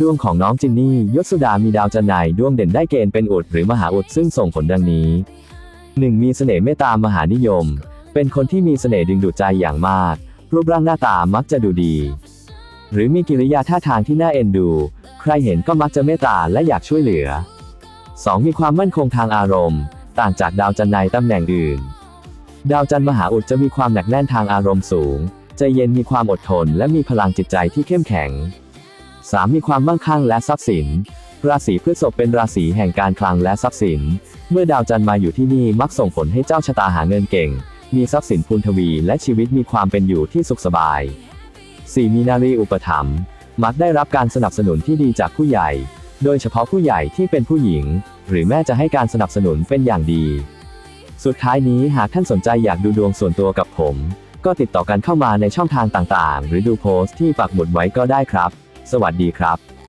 ดวงของน้องจินนี่ยศสุดามีดาวจันทร์ดวงเด่นได้เกณฑ์เป็นอุดหรือมหาอุดซึ่งส่งผลดังนี้ 1. มีเสน่ห์เมตตามหานิยม เป็นคนที่มีเสน่ห์ดึงดูดใจอย่างมาก รูปร่างหน้าตามักจะดูดี หรือมีกิริยาท่าทางที่น่าเอ็นดู ใครเห็นก็มักจะเมตตาและอยากช่วยเหลือ 2. มีความมั่นคงทางอารมณ์ ต่างจากดาวจันทร์ในตำแหน่งอื่น ดาวจันมหาอุดจะมีความหนักแน่นทางอารมณ์สูง ใจเย็นมีความอดทน และมีพลังจิตใจที่เข้มแข็ง 3. มีความมั่งคั่งและทรัพย์สิน ราศีพฤษภเป็นราศีแห่งการคลังและทรัพย์สิน เมื่อดาวจันทร์มาอยู่ที่นี่มักส่งผลให้เจ้าชะตาหาเงินเก่ง มีทรัพย์สินพูนทวีและชีวิตมีความเป็นอยู่ที่สุขสบาย 4. มีนารีอุปถัมภ์มักได้รับการสนับสนุนที่ดีจากผู้ใหญ่ โดยเฉพาะผู้ใหญ่ที่เป็นผู้หญิง หรือแม่จะให้การสนับสนุนเป็นอย่างดี สุดท้ายนี้หากท่านสนใจอยากดูดวงส่วนตัวกับผม ก็ติดต่อกันเข้ามาในช่องทางต่างๆ หรือดูโพสต์ที่ปักหมุดไว้ก็ได้ครับ สวัสดีครับ